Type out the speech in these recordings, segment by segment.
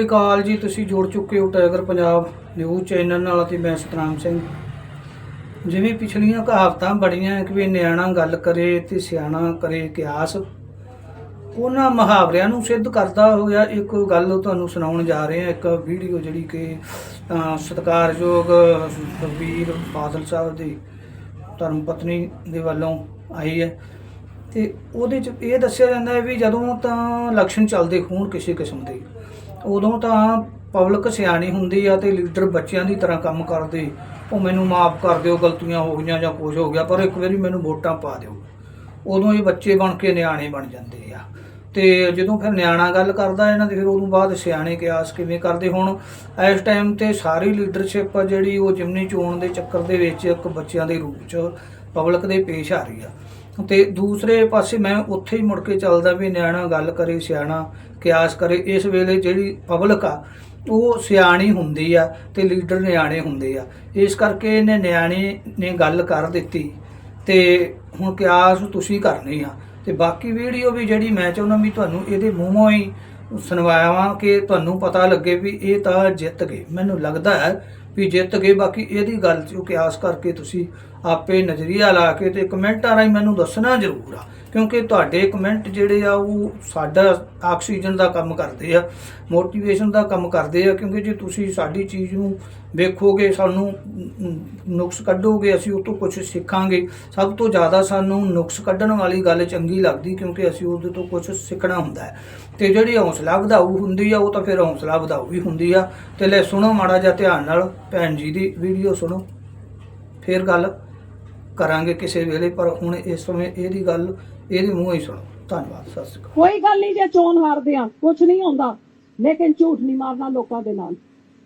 ਸਤਿ ਸ਼੍ਰੀ ਅਕਾਲ ਜੀ ਤੁਸੀਂ ਜੁੜ ਚੁੱਕੇ ਹੋ ਟਾਈਗਰ ਪੰਜਾਬ ਨਿਊਜ਼ ਚੈਨਲ ਨਾਲ ਅਤੇ ਮੈਂ ਸਤਨਾਮ ਸਿੰਘ। ਜਿਵੇਂ ਪਿਛਲੀਆਂ ਕਹਾਵਤਾਂ ਬੜੀਆਂ ਕਿ ਵੀ ਨਿਆਣਾ ਗੱਲ ਕਰੇ ਤੇ ਸਿਆਣਾ ਕਰੇ ਕਿਆਸ ਉਹਨਾਂ ਮੁਹਾਵਰਿਆਂ ਨੂੰ ਸਿੱਧ ਕਰਦਾ ਹੋਇਆ ਇੱਕ ਗੱਲ ਤੁਹਾਨੂੰ ਸੁਣਾਉਣ ਜਾ ਰਹੇ ਹਾਂ। ਇੱਕ ਵੀਡੀਓ ਜਿਹੜੀ ਕਿ ਅਹ, ਸਤਿਕਾਰਯੋਗ ਵੀਰ ਬਾਦਲ ਸਾਹਿਬ ਦੀ ਧਰਮ ਪਤਨੀ ਦੇ ਵੱਲੋਂ ਆਈ ਹੈ। ਤੇ ਉਹਦੇ ਚ ਇਹ ਦੱਸਿਆ ਜਾਂਦਾ ਹੈ ਵੀ ਜਦੋਂ ਤਾਂ ਇਲੈਕਸ਼ਨ ਚੱਲਦੇ ਹੋਣ ਕਿਸੇ ਕਿਸਮ ਦੇ। ਉਦੋਂ ਤਾਂ ਪਬਲਿਕ ਸਿਆਣੀ ਹੁੰਦੀ ਆ ਤੇ ਲੀਡਰ ਬੱਚਿਆਂ ਦੀ ਤਰ੍ਹਾਂ ਕੰਮ ਕਰਦੇ। ਉਹ ਮੈਨੂੰ ਮਾਫ ਕਰ ਦਿਓ, ਗਲਤੀਆਂ ਹੋ ਗਈਆਂ ਜਾਂ ਕੁਝ ਹੋ ਗਿਆ, ਪਰ ਇੱਕ ਵਾਰੀ ਮੈਨੂੰ ਵੋਟਾਂ ਪਾ ਦਿਓ। ਉਦੋਂ ਇਹ ਬੱਚੇ ਬਣ ਕੇ ਨਿਆਣੇ ਬਣ ਜਾਂਦੇ ਆ। ਤੇ ਜਦੋਂ ਫਿਰ ਨਿਆਣਾ ਗੱਲ ਕਰਦਾ ਇਹਨਾਂ ਦੇ, ਫਿਰ ਉਦੋਂ ਬਾਅਦ ਸਿਆਣੇ ਕਿਆਸ ਕਿਵੇਂ ਕਰਦੇ? ਹੁਣ ਇਸ ਟਾਈਮ ਤੇ ਸਾਰੀ ਲੀਡਰਸ਼ਿਪ ਆ ਜਿਹੜੀ ਉਹ ਜਿਮਨੀ ਚੋਣ ਦੇ ਚੱਕਰ ਦੇ ਵਿੱਚ ਇੱਕ ਬੱਚਿਆਂ ਦੇ ਰੂਪ 'ਚ ਪਬਲਿਕ ਦੇ ਪੇਸ਼ ਆ ਰਹੀ ਆ। ਤੇ ਦੂਸਰੇ ਪਾਸੇ ਮੈਂ ਉੱਥੇ ਹੀ ਮੁੜ ਕੇ ਚੱਲਦਾ ਵੀ ਨਿਆਣਾ ਗੱਲ ਕਰੇ, ਸਿਆਣਾ ਕਿਆਸ ਕਰੇ। ਇਸ ਵੇਲੇ ਜਿਹੜੀ ਪਬਲਿਕ ਆ, ਉਹ ਸਿਆਣੀ ਹੁੰਦੀ ਆ ਤੇ ਲੀਡਰ ਨਿਆਣੇ ਹੁੰਦੇ ਆ। ਇਸ ਕਰਕੇ ਇਹਨੇ ਨਿਆਣੇ ਨੇ ਗੱਲ ਕਰ ਦਿੱਤੀ ਤੇ ਹੁਣ ਕਿਆਸ ਤੁਸੀਂ ਕਰਨੀ ਆ। ਤੇ ਬਾਕੀ ਵੀਡੀਓ ਵੀ ਜਿਹੜੀ ਮੈਂ ਚਾਹੁੰਦਾ ਵੀ ਤੁਹਾਨੂੰ ਇਹਦੇ ਮੂੰਹੋਂ ਹੀ ਸੁਣਵਾਇਆ ਵਾਂ ਕਿ ਤੁਹਾਨੂੰ ਪਤਾ ਲੱਗੇ ਵੀ ਇਹ ਤਾਂ ਜਿੱਤ ਗਏ। ਮੈਨੂੰ ਲੱਗਦਾ ਹੈ ਵੀ ਜਿੱਤ ਗਏ, ਬਾਕੀ ਇਹਦੀ ਗੱਲ ਚ ਕਿਆਸ ਕਰਕੇ ਤੁਸੀਂ ਆਪੇ ਨਜ਼ਰੀਆ ਲਾ ਕੇ ਤੇ ਕਮੈਂਟਾਂ ਰਾਹੀਂ ਮੈਨੂੰ ਦੱਸਣਾ ਜ਼ਰੂਰ ਆ। ਕਿਉਂਕਿ ਤੁਹਾਡੇ ਕਮੈਂਟ ਜਿਹੜੇ ਆ ਉਹ ਸਾਡਾ ਆਕਸੀਜਨ ਦਾ ਕੰਮ ਕਰਦੇ ਆ ਮੋਟੀਵੇਸ਼ਨ ਦਾ ਕੰਮ ਕਰਦੇ ਆ, ਕਿਉਂਕਿ ਜੇ ਤੁਸੀਂ ਸਾਡੀ ਚੀਜ਼ ਨੂੰ ਵੇਖੋਗੇ, ਸਾਨੂੰ ਨੁਕਸ ਕੱਢੋਗੇ, ਅਸੀਂ ਉਹ ਤੋਂ ਕੁਝ ਸਿੱਖਾਂਗੇ। ਸਭ ਤੋਂ ਜ਼ਿਆਦਾ ਸਾਨੂੰ ਨੁਕਸ ਕੱਢਣ ਵਾਲੀ ਗੱਲ ਚੰਗੀ ਲੱਗਦੀ, ਕਿਉਂਕਿ ਅਸੀਂ ਉਹਦੇ ਤੋਂ ਕੁਝ ਸਿੱਖਣਾ ਹੁੰਦਾ ਹੈ। ਤੇ ਜਿਹੜੀ ਹੌਸਲਾ ਵਧਾਊ ਹੁੰਦੀ ਆ, ਉਹ ਤਾਂ ਫਿਰ ਹੌਸਲਾ ਵਧਾਊ ਵੀ ਹੁੰਦੀ ਆ। ਤੇ ਲੈ ਸੁਣੋ ਮਾੜਾ ਜਿਹਾ ਧਿਆਨ ਨਾਲ, ਭੈਣ ਜੀ ਦੀ ਵੀਡੀਓ ਸੁਣੋ। ਫਿਰ ਗੱਲ ਕਰਾਂਗੇ ਕਿਸੇ ਵੇਲੇ, ਪਰ ਹੁਣ ਇਸ ਸਮੇਂ ਇਹਦੀ ਗੱਲ, ਇਹਦੇ ਮੂੰਹੋਂ ਹੀ ਸੁਣੋ। ਧੰਨਵਾਦ, ਸਤਿ ਸ਼੍ਰੀ ਅਕਾਲ। ਕੋਈ ਗੱਲ ਨਹੀਂ ਜੇ ਚੋਣ ਹਾਰਦੇ ਆ ਕੁਝ ਨਹੀਂ ਹੁੰਦਾ। ਲੇਕਿਨ ਝੂਠ ਨਹੀਂ ਮਾਰਨਾ ਲੋਕਾਂ ਦੇ ਨਾਲ।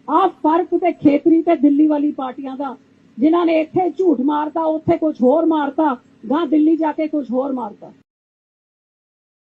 ਆਹ ਫ਼ਰਕ ਤੇ ਖੇਤਰੀ ਤੇ ਦਿੱਲੀ ਵਾਲੀ ਪਾਰਟੀਆਂ ਦਾ। ਜਿਨ੍ਹਾਂ ਨੇ ਇੱਥੇ ਝੂਠ ਮਾਰਤਾ, ਉੱਥੇ ਕੁਝ ਹੋਰ ਮਾਰਤਾ, ਗਾਂ ਦਿੱਲੀ ਜਾ ਕੇ ਕੁਝ ਹੋਰ ਮਾਰਤਾ।